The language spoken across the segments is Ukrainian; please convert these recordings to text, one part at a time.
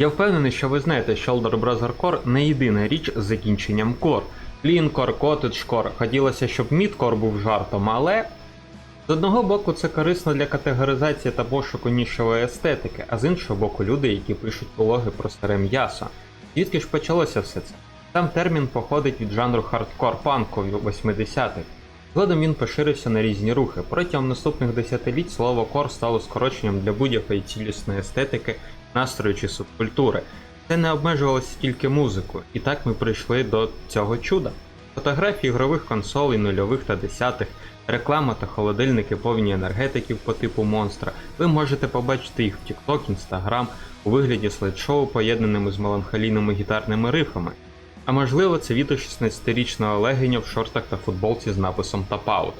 Я впевнений, що ви знаєте, що Elder Brother Core не єдина річ з закінченням Core. Cottage Core. Хотілося, щоб Mid-Core був жартом, але з одного боку це корисно для категоризації та пошуку нішової естетики, а з іншого боку, люди, які пишуть блоги про старе м'ясо. Звідки ж почалося все це? Сам термін походить від жанру хардкор панку 80-х. Згодом він поширився на різні рухи. Протягом наступних десятиліть слово кор стало скороченням для будь-якої цілісної естетики, настрою чи субкультури. Це не обмежувалося тільки музикою, і так ми прийшли до цього чуда. Фотографії ігрових консолей нульових та десятих, реклама та холодильники повні енергетиків по типу монстра. Ви можете побачити їх в TikTok, Instagram у вигляді слайд-шоу, поєднаними з меланхолійними гітарними рифами. А можливо, це відео 16-річного легеня в шортах та футболці з написом Tap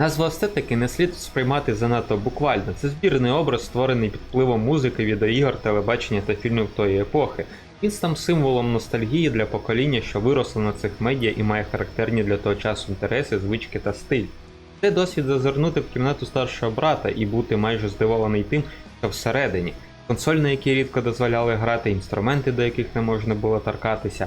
Out. Назву естетики не слід сприймати занадто буквально. Це збірний образ, створений під впливом музики, відеоігор, телебачення та фільмів тої епохи. Він став символом ностальгії для покоління, що виросло на цих медіа і має характерні для того часу інтереси, звички та стиль. Це досвід зазирнути в кімнату старшого брата і бути майже здивований тим, що всередині. Консоль, на якій рідко дозволяли грати, інструменти, до яких не можна було торкатися.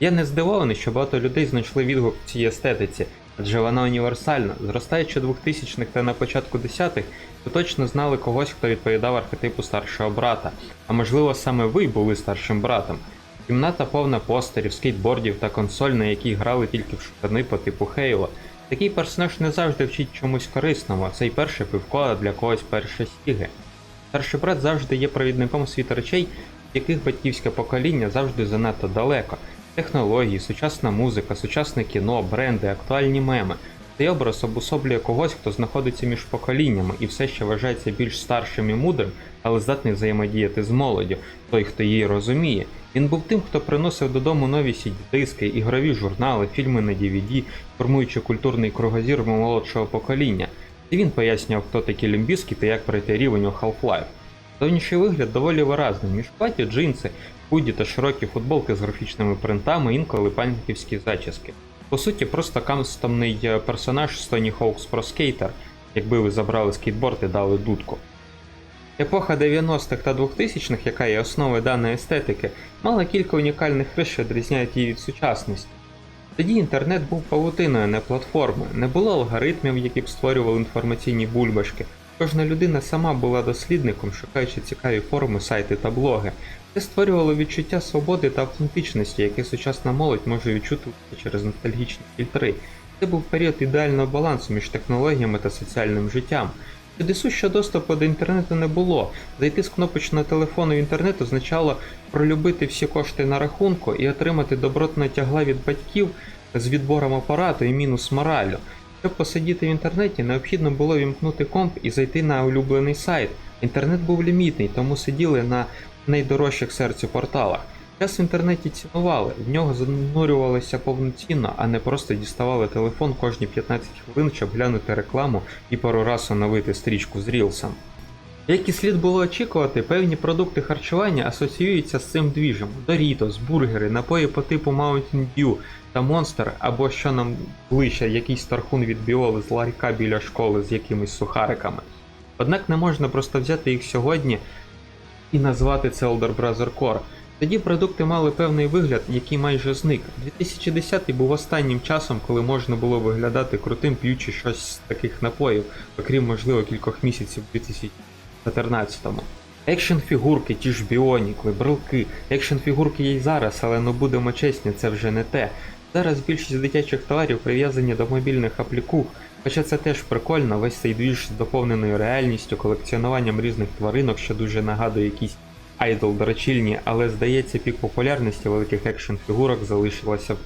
Я не здивований, що багато людей знайшли відгук в цій естетиці, адже вона універсальна. Зростаючи 2000-х та на початку 10-х, ви точно знали когось, хто відповідав архетипу старшого брата. А можливо, саме ви були старшим братом. Кімната повна постерів, скейтбордів та консоль, на якій грали тільки в шутани по типу Хейло. Такий персонаж не завжди вчить чомусь корисному, а цей перше пивко, для когось перше стіги. Старший брат завжди є провідником світу речей, яких батьківське покоління завжди занадто далеко. Технології, сучасна музика, сучасне кіно, бренди, актуальні меми. Цей образ обособлює когось, хто знаходиться між поколіннями і все ще вважається більш старшим і мудрим, але здатний взаємодіяти з молоддю, той, хто її розуміє. Він був тим, хто приносив додому нові сідь-диски, ігрові журнали, фільми на DVD, формуючи культурний кругозір молодшого покоління. І він пояснював, хто такі лімбіски та як пройти рівень у Half-Life. Зовнішній вигляд доволі виразний, між платі джинси, худі та широкі футболки з графічними принтами, інколи панківські зачіски. По суті, просто кастомний е, персонаж з Tony Hawk's Pro Skater, якби ви забрали скейтборд і дали дудку. Епоха 90-х та 2000-х, яка є основою даної естетики, мала кілька унікальних рис, що відрізняють її від сучасності. Тоді інтернет був павутиною, не платформою, не було алгоритмів, які б створювали інформаційні бульбашки. Кожна людина сама була дослідником, шукаючи цікаві форми, сайти та блоги. Це створювало відчуття свободи та автентичності, яке сучасна молодь може відчути через ностальгічні фільтри. Це був період ідеального балансу між технологіями та соціальним життям. Тоді що доступу до інтернету не було. Зайти з кнопочного телефону в інтернет означало пролюбити всі кошти на рахунку і отримати добротне тягла від батьків з відбором апарату і мінус моралю. Щоб посидіти в інтернеті, необхідно було вімкнути комп і зайти на улюблений сайт. Інтернет був лімітний, тому сиділи на найдорожчих серцю порталах. Час в інтернеті цінували, в нього занурювалися повноцінно, а не просто діставали телефон кожні 15 хвилин, щоб глянути рекламу і пару раз оновити стрічку з рілсом. Як і слід було очікувати, певні продукти харчування асоціюються з цим двіжем: Дорітос, бургери, напої по типу Mountain Dew та Monster, або що нам ближче, якийсь тархун від біоли з ларька біля школи з якимись сухариками. Однак не можна просто взяти їх сьогодні і назвати це Elder Brother Core. Тоді продукти мали певний вигляд, який майже зник. 2010 був останнім часом, коли можна було виглядати крутим п'ючи щось з таких напоїв, окрім можливо кількох місяців 2000. 14-му. Екшн фігурки, ті ж біонікли, брелки. Екшн фігурки є й зараз, але ну будемо чесні, це вже не те. Зараз більшість дитячих товарів прив'язані до мобільних аплікух, хоча це теж прикольно, весь цей двіж з доповненою реальністю, колекціонуванням різних тваринок, що дуже нагадує якісь айдол дорочільні, але здається, пік популярності великих екшн фігурок залишилося в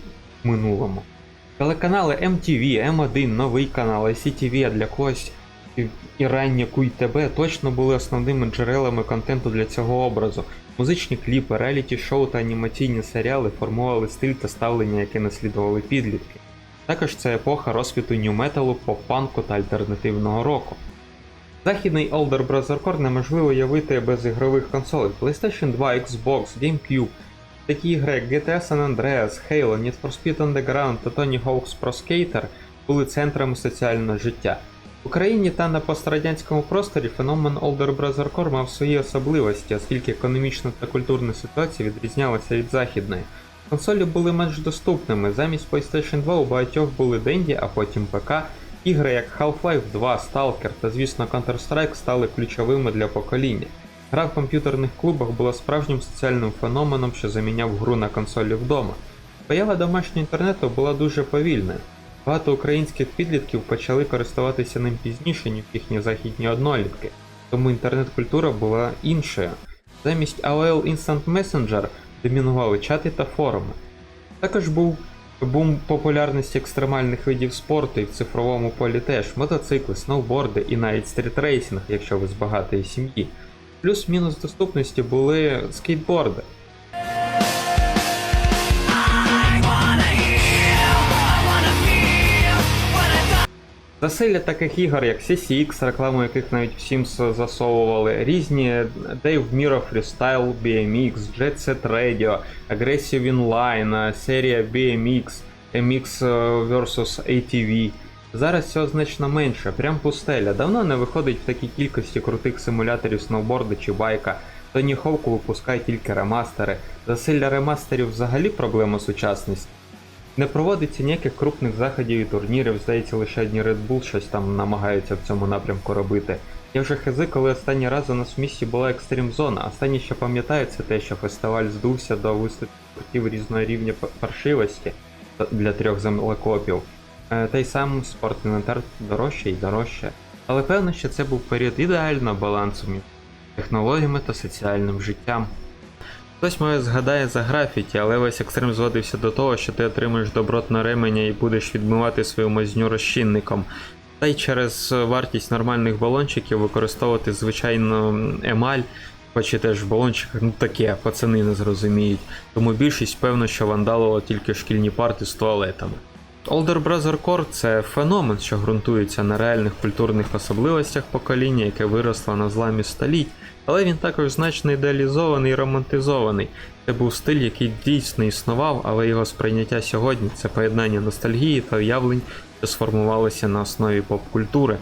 минулому. Телеканали MTV, M1, новий канал, ICTV, а для когось і- раннє QTB точно були основними джерелами контенту для цього образу. Музичні кліпи, реаліті шоу та анімаційні серіали формували стиль та ставлення, яке наслідували підлітки. Також це епоха розквіту нью-металу, поп-панку та альтернативного року. Західний Elder Brother Core неможливо уявити без ігрових консолей PlayStation 2, Xbox, GameCube. Такі ігри як GTA San Andreas, Halo, Need for Speed Underground та Tony Hawk's Pro Skater були центрами соціального життя. Україні та на пострадянському просторі феномен Older Brother Core мав свої особливості, оскільки економічна та культурна ситуація відрізнялася від західної. Консолі були менш доступними. Замість PlayStation 2 у багатьох були Денді, а потім ПК. Ігри як Half-Life 2, Stalker та, звісно, Counter-Strike стали ключовими для покоління. Гра в комп'ютерних клубах була справжнім соціальним феноменом, що заміняв гру на консолі вдома. Поява домашнього інтернету була дуже повільною. Багато українських підлітків почали користуватися ним пізніше, ніж їхні західні однолітки, тому інтернет-культура була іншою. Замість AOL Instant Messenger домінували чати та форуми. Також був бум популярності екстремальних видів спорту і в цифровому полі теж мотоцикли, сноуборди і навіть стрітрейсинг, якщо ви з багатої сім'ї. Плюс-мінус доступності були скейтборди. Засилля таких ігор, як CCX, рекламу яких навіть всім с- засовували, різні Dave Miro Freestyle BMX, Jet Set Radio, Aggressive Inline, серія BMX, MX vs ATV. Зараз цього значно менше, прям пустеля. Давно не виходить в такій кількості крутих симуляторів сноуборду чи байка. Тоні Хоуку випускає тільки ремастери. Засилля ремастерів взагалі проблема сучасності. Не проводиться ніяких крупних заходів і турнірів, здається, лише одні Red Bull щось там намагаються в цьому напрямку робити. Я вже хизи, коли останній раз у нас в місті була екстрім зона. Останнє, що пам'ятаю, це те, що фестиваль здувся до виступів різного рівня паршивості для трьох землекопів. Е, Та й сам спортінвентар дорожче і дорожче. Але певно, що це був період ідеального балансу між технологіями та соціальним життям. Хтось може згадає за графіті, але весь екстрем зводився до того, що ти отримаєш добротне ременя і будеш відмивати свою мазню розчинником. Та й через вартість нормальних балончиків використовувати звичайно емаль, хоч і теж в балончиках ну таке, пацани не зрозуміють. Тому більшість певно, що вандалило тільки шкільні парти з туалетами. Older Brother Core – це феномен, що ґрунтується на реальних культурних особливостях покоління, яке виросло на зламі століть, але він також значно ідеалізований і романтизований. Це був стиль, який дійсно існував, але його сприйняття сьогодні це поєднання ностальгії та уявлень, що сформувалися на основі поп-культури.